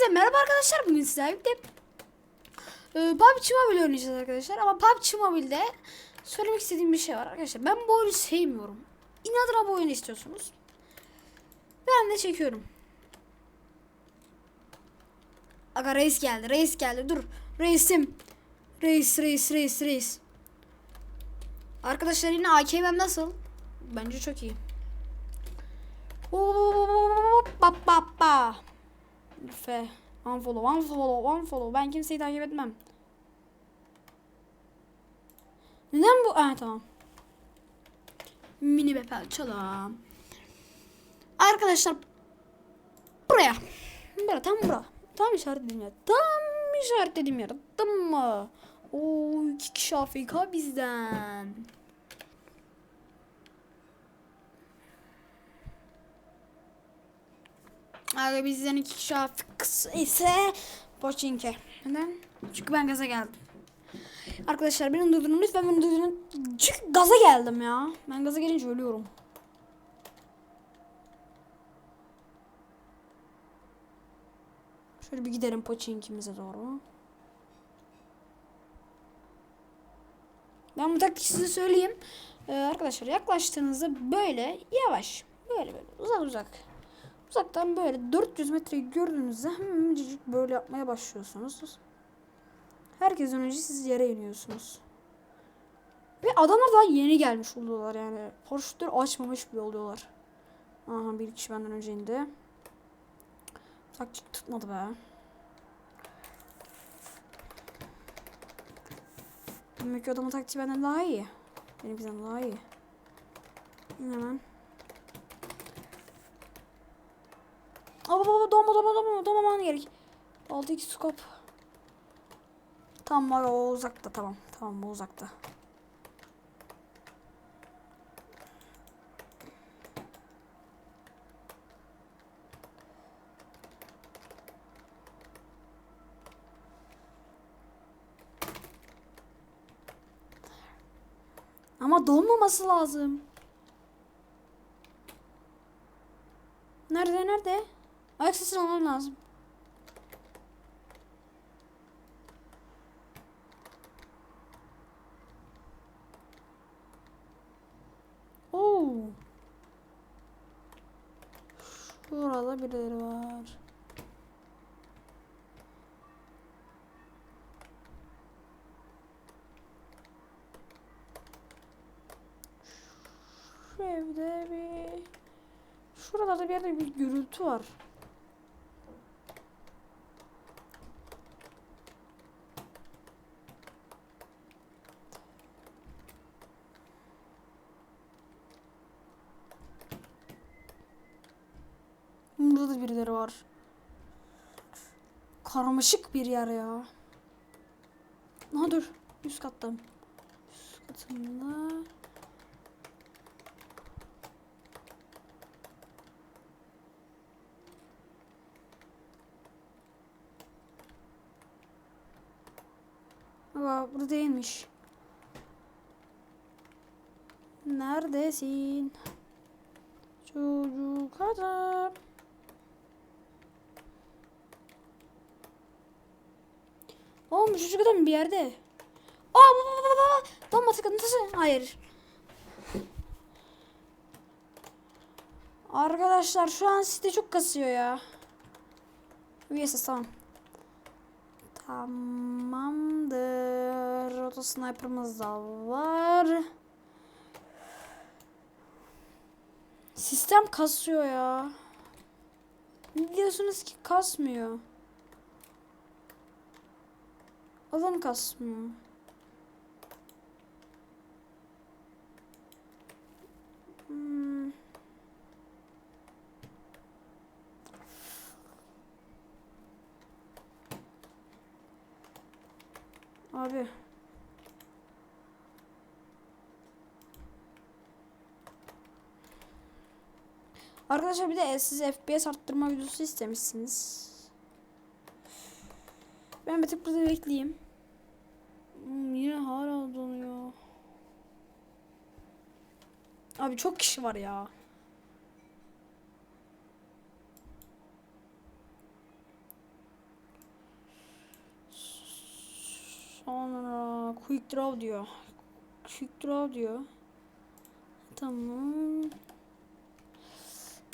Hepinize merhaba arkadaşlar. Bugün sizlerle birlikte e, PUBG Mobile oynayacağız arkadaşlar. Ama PUBG Mobile'de söylemek istediğim bir şey var arkadaşlar. Ben bu oyunu sevmiyorum. İnadına bu oyunu istiyorsunuz. Ben de çekiyorum. Aga reis geldi. Reis geldi. Dur. Reisim. Reis reis reis reis. Arkadaşlar yine AKM'm nasıl? Bence çok iyi. Hop, Ba ba ba. Fe. Unfollow, unfollow, unfollow. Ben kimseyi takip etmem. Neden bu? Ah tamam. Mini bepel çalam. Arkadaşlar buraya. Buraya tam bura. Tam işaretlediğim yer. Tam işaretlediğim yer. Tam mı? Oo iki kişi Afrika bizden. Abi bizden iki kişi Afrikası ise Boçinki. Neden? Çünkü ben gaza geldim. Arkadaşlar beni durdurun lütfen beni durdurun. Çünkü gaza geldim ya. Ben gaza gelince ölüyorum. Şöyle bir gidelim Poçinkimize doğru. Ben bu taktiği size söyleyeyim. Ee, arkadaşlar yaklaştığınızda böyle yavaş. Böyle böyle uzak uzak. Uzaktan böyle 400 metreyi gördüğünüzde hemencik böyle yapmaya başlıyorsunuz. Herkesten önce siz yere iniyorsunuz. Ve adamlar daha yeni gelmiş oluyorlar yani. Paraşütleri açmamış bile oluyorlar. Aha bir kişi benden önce indi. Taktik tutmadı be. Demek ki adamın taktiği benden daha iyi. Benimkiden daha iyi. Hemen. Baba baba dolma dolma dolma dolmaman gerek. 6 2 skop. Tamam var o uzakta tamam. Tamam bu uzakta. Ama dolmaması lazım. Nerede nerede? Ayak sesini almam lazım. Oo. Şurada birileri var. Şu evde bir... Şuralarda bir yerde bir gürültü var. Burada da birileri var. Karmaşık bir yer ya. Ha dur. Üst katta. Üst katında. Aa, burada değilmiş. Neredesin? Çocuk adam. Çocuk adam bir yerde. Aa baba baba baba. Donma sıkıntısı. Hayır. Arkadaşlar şu an site çok kasıyor ya. VSS tamam. Tamamdır. Auto sniper'ımız da var. Sistem kasıyor ya. Ne diyorsunuz ki kasmıyor? Adam kasmıyor. Hmm. Abi. Arkadaşlar bir de siz FPS arttırma videosu istemişsiniz. Ben bir tık burada bekleyeyim. Hmm, yine hala donuyor. Abi çok kişi var ya. Sonra quick draw diyor. Quick draw diyor. Tamam.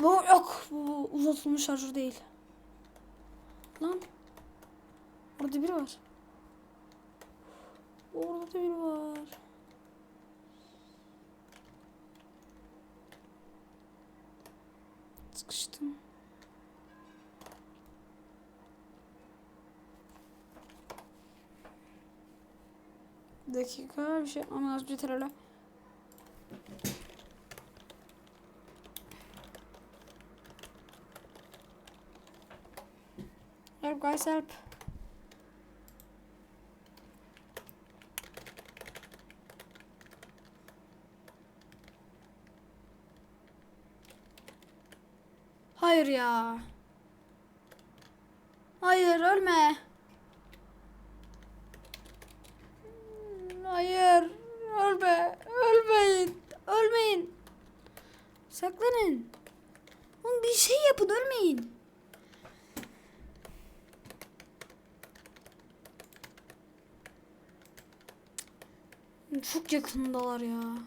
Bu yok. Bu uzatılmış şarjı değil. Lan. Orada biri var. Orada da biri var. Sıkıştım. Bir dakika bir şey yapmam lazım yeter öyle. Help guys help. Hayır ya. Hayır ölme. Hayır. Ölme. Ölmeyin. Ölmeyin. Saklanın. Oğlum bir şey yapın ölmeyin. Çok yakındalar ya.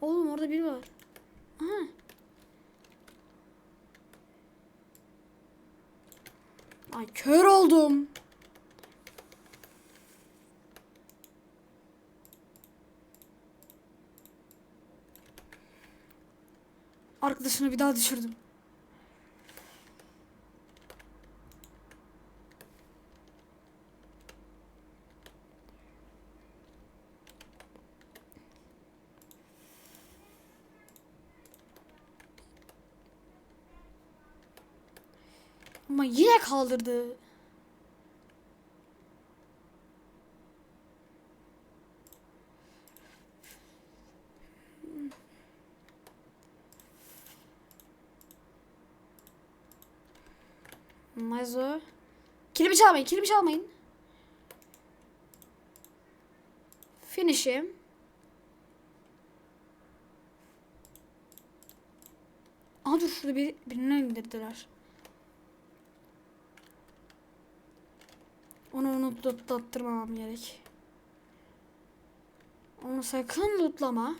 Oğlum orada biri var. Aha. Ay kör oldum. Arkadaşını bir daha düşürdüm. Ama yine kaldırdı. Mazo. Kilimi çalmayın, kilimi çalmayın. Finish'im. Aa dur şurada bir, birini indirdiler. Onu unutup tattırmamam gerek. Onu sakın lootlama.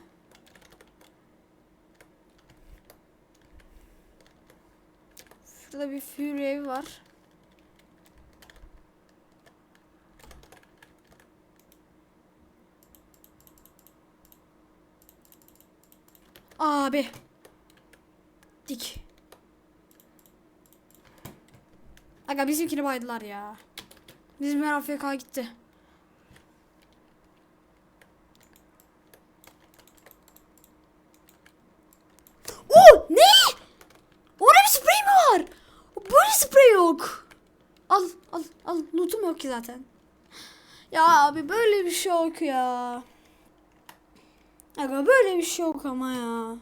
Şurada bir Fury evi var. Abi. Dik. Aga bizimkini baydılar ya. Bizim her AFK gitti. Oo ne? Orada bir sprey mi var? Böyle sprey yok. Al al al. Lootum yok ki zaten. Ya abi böyle bir şey yok ya. Aga böyle bir şey yok ama ya.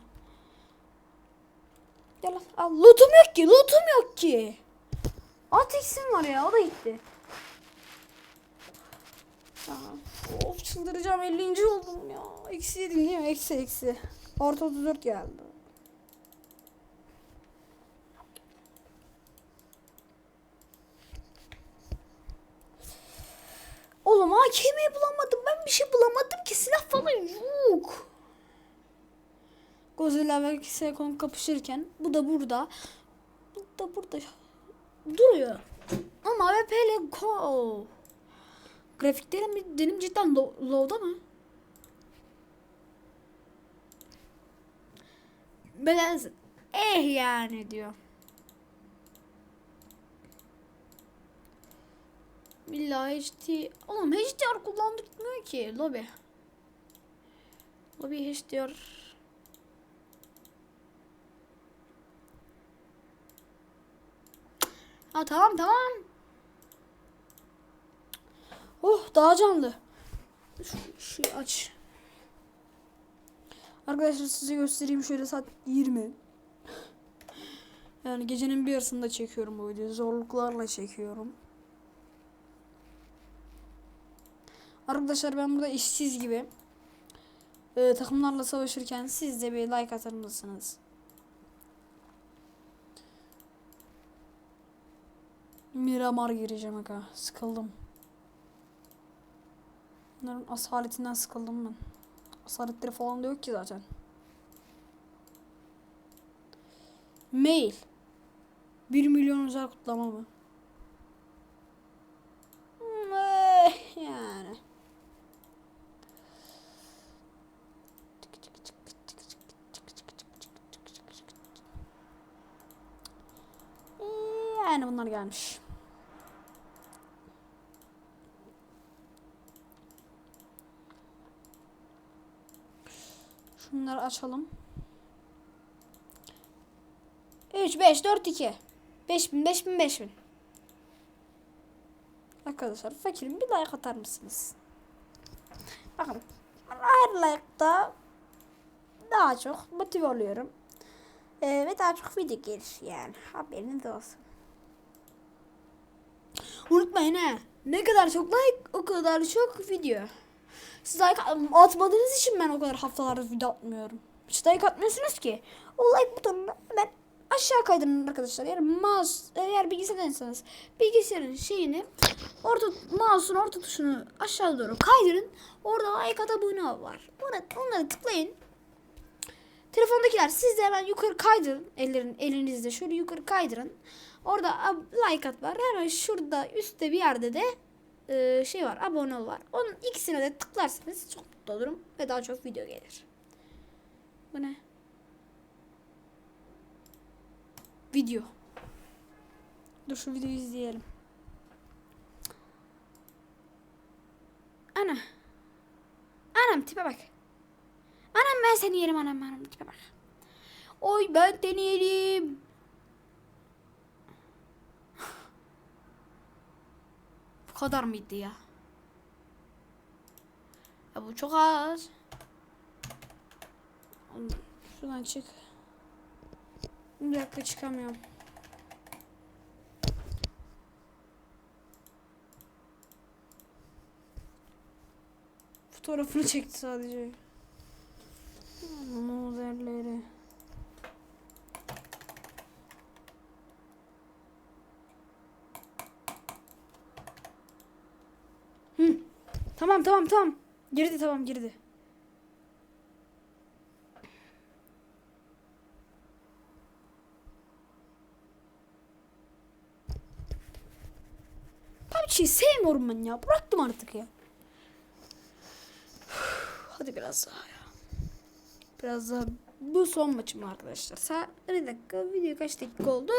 Gel al. Lootum yok ki. Lootum yok ki. At eksim var ya. O da gitti. Of çıldıracağım 50. oldum ya. Eksi yedim değil mi? Eksi eksi. Orta 34 geldi. Oğlum AKM'yi bulamadım. Ben bir şey bulamadım ki. Silah falan yok. Godzilla ve Sekon kapışırken bu da burada. Bu da burada duruyor. Ama AWP ile ko. Grafiklerim benim cidden low, low'da mı? Biraz eh yani diyor. Billahi HD. Oğlum HDR kullandırmıyor ki lobby. Lobby HDR. Ha tamam tamam. Oh daha canlı. Şu, şu aç. Arkadaşlar size göstereyim şöyle saat 20. Yani gecenin bir yarısında çekiyorum bu videoyu. Zorluklarla çekiyorum. Arkadaşlar ben burada işsiz gibi e, takımlarla savaşırken siz de bir like atar mısınız? Miramar gireceğim aga. Sıkıldım. Bunların asaletinden sıkıldım ben. Asaletleri falan da yok ki zaten. Mail. 1 milyon özel kutlama mı? Yani. Yani bunlar gelmiş. Şunları açalım. 3, 5, 4, 2. 5000, 5000, 5000. Arkadaşlar fakirim bir like atar mısınız? Bakın her like'da daha çok motive oluyorum. Ee, ve daha çok video gelir yani. Haberiniz olsun. Unutmayın ha. Ne kadar çok like o kadar çok video. Siz like atmadığınız için ben o kadar haftalardır video atmıyorum. Hiç like atmıyorsunuz ki. O like butonunu hemen aşağı kaydırın arkadaşlar. Yani mouse eğer bilgisayardansanız bilgisayarın şeyini orta mouse'un orta tuşunu aşağı doğru kaydırın. Orada like at abone var. Ona, onları tıklayın. Telefondakiler siz de hemen yukarı kaydırın. Ellerin elinizde şöyle yukarı kaydırın. Orada like at var. Hemen şurada üstte bir yerde de e, şey var. Abone ol var. Onun ikisine de tıklarsanız çok mutlu olurum ve daha çok video gelir. Bu ne? Video. Dur şu videoyu izleyelim. Ana. Anam tipe bak. Anam ben seni yerim anam anam tipe bak. Oy ben seni yerim. Bu kadar mıydı ya? Ya bu çok az. Şuradan çık. Bir dakika çıkamıyorum. Fotoğrafını çekti sadece. Modelleri. Tamam tamam tamam. Girdi tamam girdi. PUBG'yi sevmiyorum ben ya. Bıraktım artık ya. Hadi biraz daha ya. Biraz daha bu son maçım arkadaşlar. Saat bir dakika video kaç dakika oldu?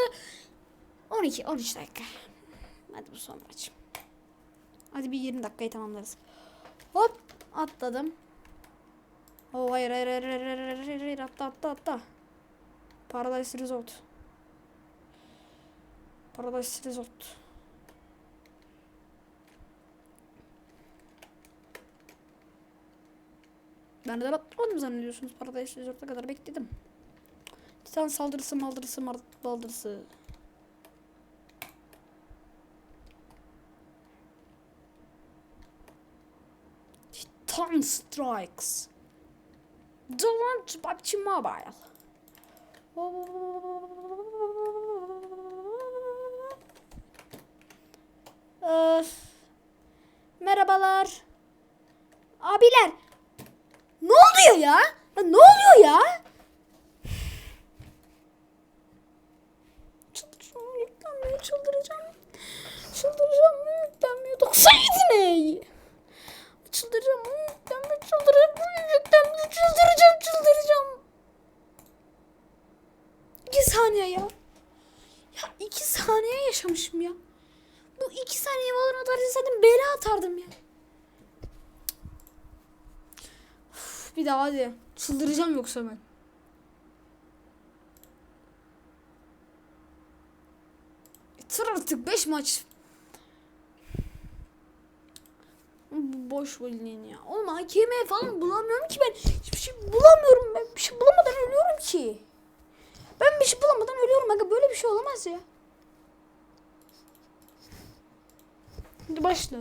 12 13 dakika. Hadi bu son maçım. Hadi bir 20 dakikayı tamamlarız. Hop atladım. Oh hayır hayır hayır hayır hayır hayır hayır, hayır atla atla atla. Paradise Resort. Paradise Resort. Ben de batmadım zannediyorsunuz. Paradise Resort'a kadar bekledim. Titan saldırısı maldırısı mart Strikes. Don't PUBG Mobile. Öf. Merhabalar. Abiler. Ne oluyor? Ya ne oluyor ya? Çıldıracağım, yüklenmiyor, çıldıracağım. Çıldıracağım, yüklenmiyor. 97 ne? Çıldıracağım, yüklenmiyor, çıldıracağım, yüklenmiyor, çıldıracağım, çıldıracağım. İki saniye ya. Ya iki saniye yaşamışım ya. Bu iki saniye Valorant atardım bela atardım ya. Üf, Bir daha hadi. Çıldıracağım yoksa ben. Bitir artık 5 maç. Bu Boş bulleyin ya. Oğlum AKM falan bulamıyorum ki ben. Hiçbir şey bulamıyorum ben. Bir şey bulamadan ölüyorum ki. Ben bir şey bulamadan ölüyorum. Aga böyle bir şey olamaz ya. Hadi başla.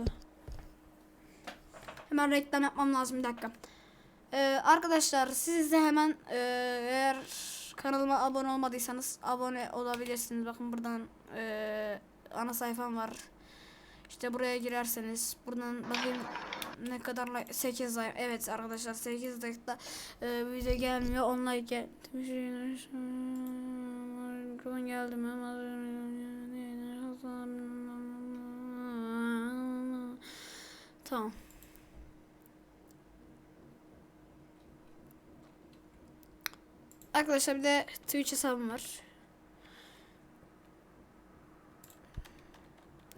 Hemen reklam yapmam lazım bir dakika. Ee, arkadaşlar siz de hemen e, eğer kanalıma abone olmadıysanız abone olabilirsiniz. Bakın buradan e, ana sayfam var. İşte buraya girerseniz buradan bakayım ne kadar like 8 like evet arkadaşlar 8 dakika e, video gelmiyor 10 like gel geldi mi tamam Arkadaşlar bir de Twitch hesabım var.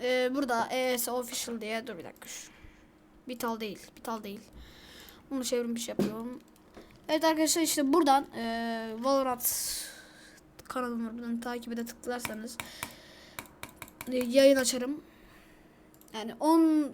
Ee, burada ES Official diye dur bir dakika. şu. Bital değil. Bital değil. Bunu çevirmiş yapıyorum. Evet arkadaşlar işte buradan e, Valorant kanalım var. Buradan takibe de tıklarsanız e, yayın açarım. Yani 10